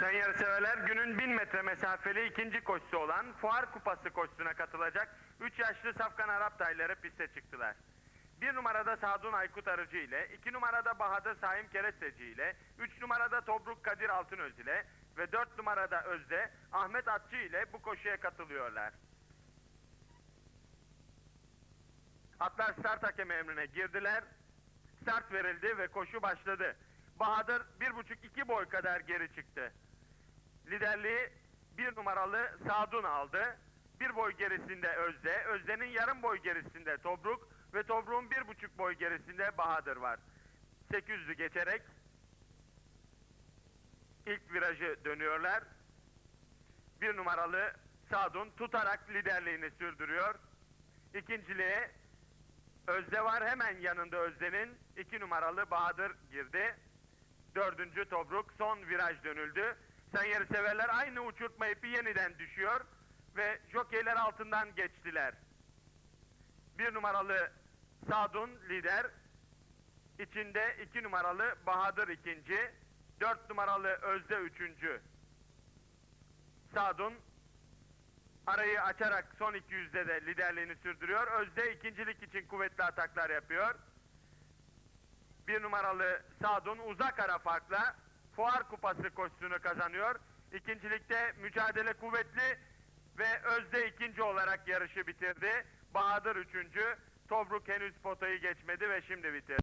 Sayın yarışseverler günün 1000 metre mesafeli ikinci koşusu olan Fuar Kupası koşusuna katılacak 3 yaşlı Safkan Arap tayları piste çıktılar. 1 numarada Sadun Aykut Arıcı ile, 2 numarada Bahadır Saim Keresteci ile, 3 numarada Tobruk Kadir Altınöz ile ve 4 numarada Özde Ahmet Atçı ile bu koşuya katılıyorlar. Atlar start hakemi emrine girdiler. Start verildi ve koşu başladı. Bahadır bir buçuk iki boy kadar geri çıktı. Liderliği bir numaralı Sadun aldı. Bir boy gerisinde Özde, Özde'nin yarım boy gerisinde Tobruk ve Tobruk'un bir buçuk boy gerisinde Bahadır var. 800'ü geçerek ilk virajı dönüyorlar. Bir numaralı Sadun tutarak liderliğini sürdürüyor. İkinciliğe Özde var hemen yanında Özde'nin iki numaralı Bahadır girdi. Dördüncü Tobruk son viraj dönüldü. Sen severler aynı uçurtma ipi yeniden düşüyor ve jokeyler altından geçtiler. Bir numaralı Sadun lider. İçinde iki numaralı Bahadır ikinci. Dört numaralı Özde üçüncü. Sadun arayı açarak son 200'de de liderliğini sürdürüyor. Özde ikincilik için kuvvetli ataklar yapıyor. Bir numaralı Sadun uzak ara farkla Fuar Kupası koşusunu kazanıyor. İkincilikte mücadele kuvvetli ve Özde ikinci olarak yarışı bitirdi. Bahadır üçüncü. Tobruk henüz potayı geçmedi ve şimdi bitirdi.